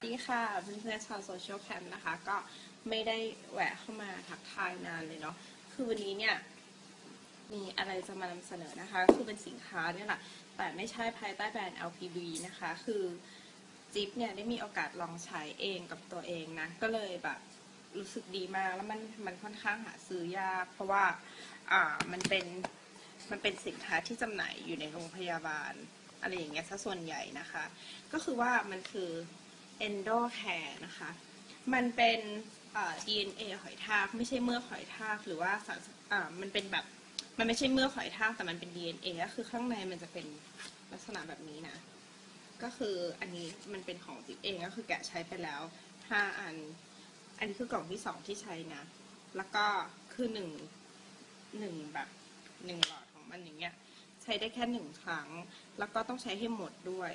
สวัสดีค่ะเพื่อนๆชาวโซเชียลแคมนะคะ ก็ไม่ได้แหวะเข้ามาทักทายนานเลยเนาะคือวันนี้เนี่ย มีอะไรจะมานำเสนอนะคะ คือเป็นสินค้าเนี่ยแหละแต่ไม่ใช่ภายใต้แบรนด์ LPB นะคะ คือจิ๊บเนี่ยได้มีโอกาสลองใช้เองกับตัวเองนะ ก็เลยแบบรู้สึกดีมากแล้วมันมันค่อนข้างหาซื้อยาก เพราะว่าอ่ามันเป็นมันเป็นสินค้าที่จำหน่ายอยู่ในโรงพยาบาลอะไรอย่างเงี้ยซะส่วนใหญ่นะคะ ก็คือว่ามันคือ endocare นะคะ มันเป็นเอ่อ DNA หอยทากไม่ใช่เมือกหอยทากหรือว่าสารมันเป็นแบบมันไม่ใช่เมือกหอยทากแต่มันเป็น DNA ก็คือข้างในมันจะเป็นลักษณะแบบนี้นะ ก็คืออันนี้มันเป็นของจิ๊บเองก็คือแกะใช้ไปแล้วห้าอัน อันนี้คือกล่องที่สองที่ใช้นะ แล้วก็คือหนึ่งหนึ่งแบบหนึ่งหลอดของมันอย่างเงี้ยใช้ได้แค่หนึ่งครั้ง แล้วก็ต้องใช้ให้หมดด้วย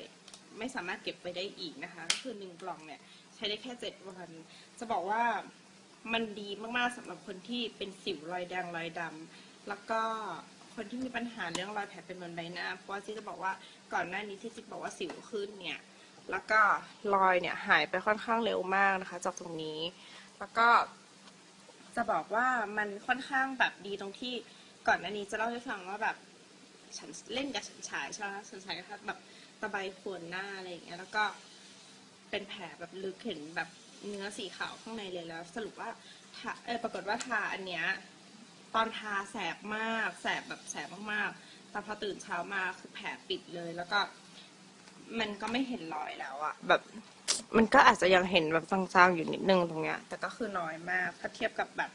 ไม่สามารถเก็บไปได้อีกนะคะก็คือหนึ่งกล่องเนี่ยใช้ได้แค่เจ็ดวัน จะบอกว่ามันดีมากๆสำหรับคนที่เป็นสิวรอยแดงรอยดำแล้วก็คนที่มีปัญหาเรื่องรอยแผลเป็นบนใบหน้า เพราะว่าจิ๊บจะบอกว่าก่อนหน้านี้ที่จิ๊บบอกว่าสิวขึ้นเนี่ยแล้วก็รอยเนี่ยหายไปค่อนข้างเร็วมากนะคะ จากตรงนี้ แล้วก็จะบอกว่ามันค่อนข้างแบบดีตรงที่ก่อนหน้านี้จะเล่าให้ฟังว่าแบบฉันเล่นกับฉันฉายใช่ไหมฉันฉายก็แบบ ตะไบขวนหน้าอะไรอย่างเงี้ย แล้วก็เป็นแผลแบบลึกเห็นแบบเนื้อสีขาวข้างในเลยแล้ว สรุปว่าทาเออปรากฏว่าทาอันเนี้ยตอนทาแสบมากแสบแบบแสบมากๆ แต่พอตื่นเช้ามาคือแผลปิดเลยแล้วก็ มันก็ไม่เห็นรอยแล้วอะแบบ มันก็อาจจะยังเห็นแบบจางๆอยู่นิดนึงตรงเนี้ย แต่ก็คือน้อยมากถ้าเทียบกับแบบ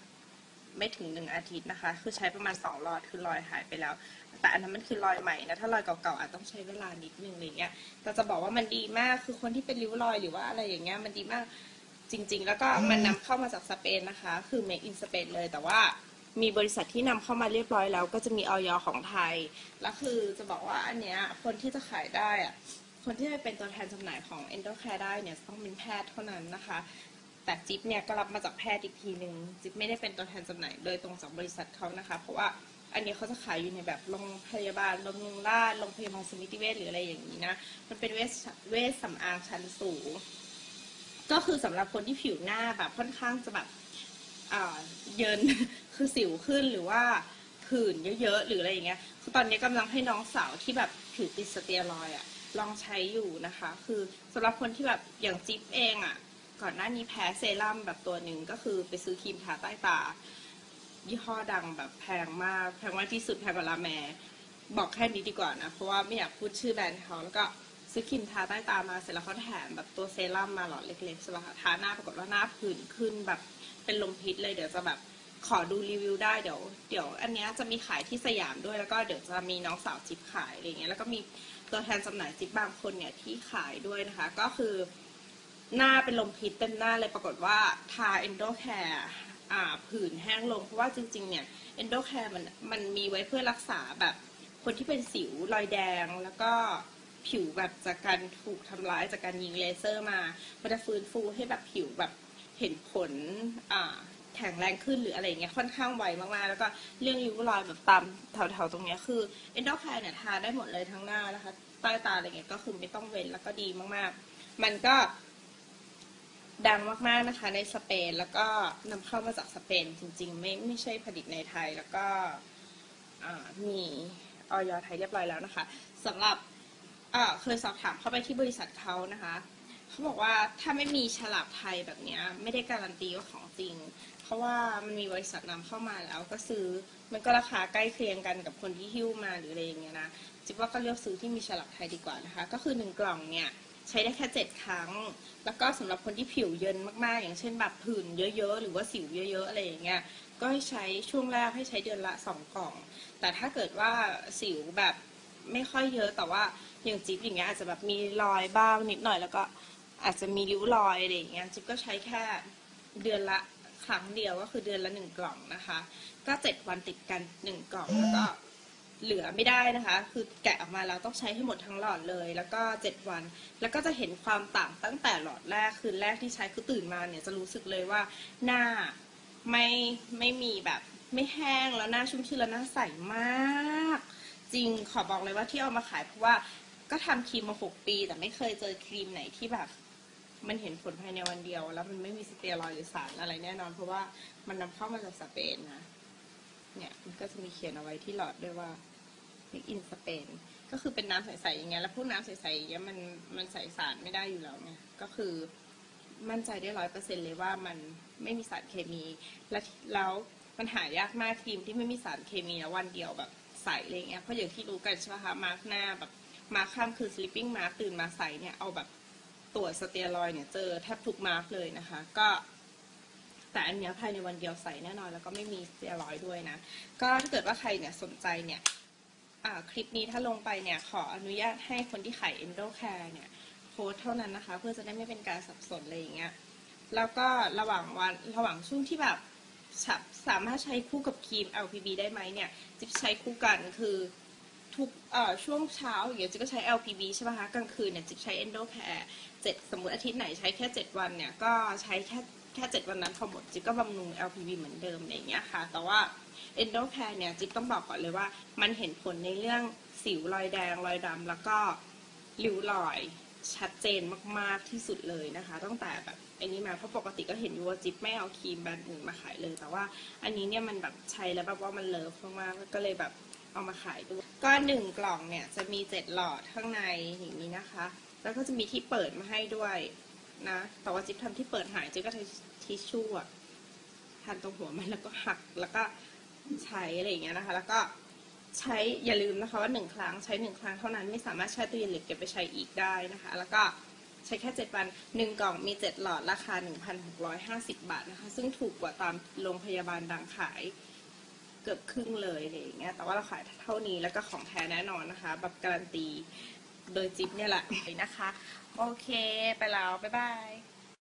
ไม่ถึงหนึ่งอาทิตย์นะคะ คือใช้ประมาณสองหลอดคือรอยหายไปแล้ว แต่อันนั้นมันคือรอยใหม่นะถ้ารอยเก่าๆอาจต้องใช้เวลานิดนึงอะไรเงี้ยแต่จะบอกว่ามันดีมากคือคนที่เป็นริ้วรอยหรือว่าอะไรอย่างเงี้ยมันดีมากจริง ๆ แล้วก็มันนำเข้ามาจากสเปนนะคะ คือ make in Spain เลยแต่ว่ามีบริษัทที่นำเข้ามาเรียบร้อยแล้ว ก็จะมีออยของไทย แล้วคือจะบอกว่าอันเนี้ยคนที่จะขายได้อะคนที่จะเป็นตัวแทนจำหน่ายของ Endocare ได้เนี่ยต้องเป็นแพทย์เท่านั้นนะคะ แต่จิ๊บเนี่ยก็รับมาจากแพทย์อีกทีหนึ่งจิ๊บไม่ได้เป็นตัวแทนจำหน่ายโดยตรงจากบริษัทเขานะคะ เพราะว่าอันนี้เขาจะขายอยู่ในแบบโรงพยาบาลโรงพยาบาลโรงพยาบาลสมิติเวชหรืออะไรอย่างนี้นะ มันเป็นเวชเวชสำอางชั้นสูง ก็คือสำหรับคนที่ผิวหน้าแบบค่อนข้างจะแบบเยินคือสิวขึ้นหรือว่าผื่นเยอะๆหรืออะไรอย่างเงี้ยคือตอนนี้กำลังให้น้องสาวที่แบบผิวติดสเตียรอยอะลองใช้อยู่นะคะ คือสำหรับคนที่แบบอย่างจิ๊บเองอะ ก่อนหน้านี้แพ้เซรั่มแบบตัวหนึ่งก็คือไปซื้อครีมทาใต้ตา ยี่ห้อดังแบบแพงมาก แพงมากที่สุดแพงกว่าลาแมบอกแค่นี้ดีกว่านะ เพราะว่าไม่อยากพูดชื่อแบรนด์เขาแล้วก็ซื้อครีมทาใต้ตามาเสร็จแล้วเขาแถมแบบตัวเซรั่มมาหลอดเล็กๆใช่ป่ะคะทาหน้าปรากฏว่าหน้าผื่นขึ้นแบบเป็นลมพิษเลยเดี๋ยวจะแบบขอดูรีวิวได้เดี๋ยวเดี๋ยวอันนี้จะมีขายที่สยามด้วยแล้วก็เดี๋ยวจะมีน้องสาวจิ๊บขายอะไรเงี้ยแล้วก็มีตัวแทนจำหน่ายจิ๊บบางคนเนี่ยที่ขายด้วยนะคะ ก็คือ หน้าเป็นลมพิษเต็มหน้าเลยปรากฏว่าทา Endocare อ่าผื่นแห้งลง เพราะว่าจริงๆเนี่ย Endocare มันมันมีไว้เพื่อรักษาแบบคนที่เป็นสิวรอยแดงแล้วก็ผิวแบบจากการถูกทำร้ายจากการยิงเลเซอร์มา มันจะฟื้นฟูให้แบบผิวแบบเห็นผลแข็งแรงขึ้นหรืออะไรเงี้ยค่อนข้างไวมากๆ แล้วก็เรื่องริ้วรอยแบบตามแถวๆตรงเนี้ยคือ Endocare เนี่ยทาได้หมดเลยทั้งหน้านะคะใต้ตาอะไรเงี้ยก็คือไม่ต้องเว้นแล้วก็ดีมากๆ มันก็ ดังมากๆนะคะในสเปนแล้วก็นำเข้ามาจากสเปนจริงๆ ไม่ไม่ใช่ผลิตในไทย แล้วก็มีออยไทยเรียบร้อยแล้วนะคะสำหรับเคยสอบถามเข้าไปที่บริษัทเขานะคะเขาบอกว่าถ้าไม่มีฉลากไทยแบบนี้ไม่ได้การันตีว่าของจริง เพราะว่ามันมีบริษัทนำเข้ามาแล้วก็ซื้อมันก็ราคาใกล้เคียงกันกับคนที่หิ้วมาหรืออะไรอย่างเงี้ยนะจิ๊บว่าก็เลือกซื้อที่มีฉลากไทยดีกว่านะคะ ก็คือหนึ่งกล่องเนี่ย ใช้ได้แค่เจ็ดครั้ง แล้วก็สำหรับคนที่ผิวเยินมากๆ อย่างเช่นแบบผื่นเยอะๆ หรือว่าสิวเยอะๆ อะไรอย่างเงี้ย ก็ให้ใช้ช่วงแรกให้ใช้เดือนละสองกล่อง แต่ถ้าเกิดว่าสิวแบบไม่ค่อยเยอะแต่ว่าอย่างจิ๊บอย่างเงี้ยอาจจะแบบมีรอยบ้างนิดหน่อยแล้วก็อาจจะมีริ้วรอยอะไรอย่างเงี้ยจิ๊บก็ใช้แค่เดือนละครั้งเดียวก็คือเดือนละหนึ่งกล่องนะคะ ก็เจ็ดวันติดกันหนึ่งกล่องแล้วก็ เหลือไม่ได้นะคะ คือแกะออกมาแล้วต้องใช้ให้หมดทั้งหลอดเลย แล้วก็ 7 วัน แล้วก็จะเห็นความต่างตั้งแต่หลอดแรกคืนแรกที่ใช้คือตื่นมาเนี่ยจะรู้สึกเลยว่าหน้าไม่ไม่มีแบบไม่แห้งแล้วหน้าชุ่มชื่นแล้วหน้าใสมาก จริงขอบอกเลยว่าที่เอามาขายเพราะว่าก็ทำครีมมา 6 ปี แต่ไม่เคยเจอครีมไหนที่แบบมันเห็นผลภายในวันเดียว แล้วมันไม่มีสเตียรอยด์หรือสารอะไรแน่นอน เพราะว่ามันนำเข้ามาจากสเปนนะ เนี่ยมันก็จะมีเขียนเอาไว้ที่หลอดด้วยว่า Make in Spain ก็คือเป็นน้ำใสๆอย่างเงี้ยแล้วพวกน้ำใสๆอย่างเงี้ยมันมันใสสารไม่ได้อยู่แล้วไงก็คือมั่นใจได้ร้อยเปอร์เซ็นเลยว่ามันไม่มีสารเคมี และแล้วมันหายากมากทีมที่ไม่มีสารเคมีแล้ววันเดียวแบบใสอะไรเงี้ยเพราะอย่างที่รู้กันใช่ไหมคะมาร์กหน้าแบบมาคข้ามคือ sleeping mask ตื่นมาใสเนี่ยเอาแบบตรวจสเตียรอยเนี่ยเจอแทบทุกมาร์กเลยนะคะ ก็ แต่อันเนี้ยภายในวันเดียวใส่แน่นอนแล้วก็ไม่มีสเตียรอยด์ด้วยนะ ก็ถ้าเกิดว่าใครเนี่ยสนใจเนี่ยคลิปนี้ถ้าลงไปเนี่ยขออนุญาตให้คนที่ขาย Endo Care เนี่ยโพสเท่านั้นนะคะ เพื่อจะได้ไม่เป็นการสับสนอะไรอย่างเงี้ยแล้วก็ระหว่างวันระหว่างช่วงที่แบบสามารถใช้คู่กับครีม LPB ได้ไหมเนี่ยจิ๊บใช้คู่กันคือทุกช่วงเช้าอย่างเงี้ยจิ๊บก็ใช้ LPB ใช่ไหมคะกลางคืนเนี่ยจิ๊บใช้ Endo Care เจ็ดสมมติอาทิตย์ไหนใช้แค่ 7 วันเนี่ยก็ใช้แค่ แค่7วันนั้นพอหมดจิ๊บก็บำรุง LPB เหมือนเดิมอะไรอย่างเงี้ยค่ะ แต่ว่า Endo Care เนี่ยจิ๊บต้องบอกก่อนเลยว่า มันเห็นผลในเรื่องสิวรอยแดงรอยดำแล้วก็ริ้วรอยชัดเจนมากๆที่สุดเลยนะคะ ตั้งแต่แบบอันนี้มาเพราะปกติก็เห็นอยู่ว่าจิ๊บไม่เอาครีมแบรนด์อื่นมาขายเลย แต่ว่าอันนี้เนี่ยมันแบบใช้แล้วแบบว่ามันเลิฟมากๆก็เลยแบบเอามาขายด้วยก็หนึ่งกล่องเนี่ยจะมีเจ็ดหลอดข้างในอย่างนี้นะคะ แล้วก็จะมีที่เปิดมาให้ด้วย นะ แต่ว่าจิ๊บทำที่เปิดหายจิ๊บก็ใช้ทิชชู่อะทันตรงหัวมันแล้วก็หักแล้วก็ใช้อะไรอย่างเงี้ยนะคะ แล้วก็ใช้อย่าลืมนะคะว่าหนึ่งครั้งใช้หนึ่งครั้งเท่านั้นไม่สามารถแช่ตู้เย็นหรือเก็บไปใช้อีกได้นะคะ แล้วก็ใช้แค่เจ็ดวันหนึ่งกล่องมีเจ็ดหลอดราคาหนึ่งพันหกร้อยห้าสิบบาทนะคะ ซึ่งถูกกว่าตามโรงพยาบาลดังขายเกือบครึ่งเลยอะไรอย่างเงี้ยแต่ว่าเราขายเท่านี้แล้วก็ของแท้แน่นอนนะคะ แบบการันตี โดยจิ๊บเนี่ยแหละนะคะ โอเค ไปแล้ว บ๊ายบาย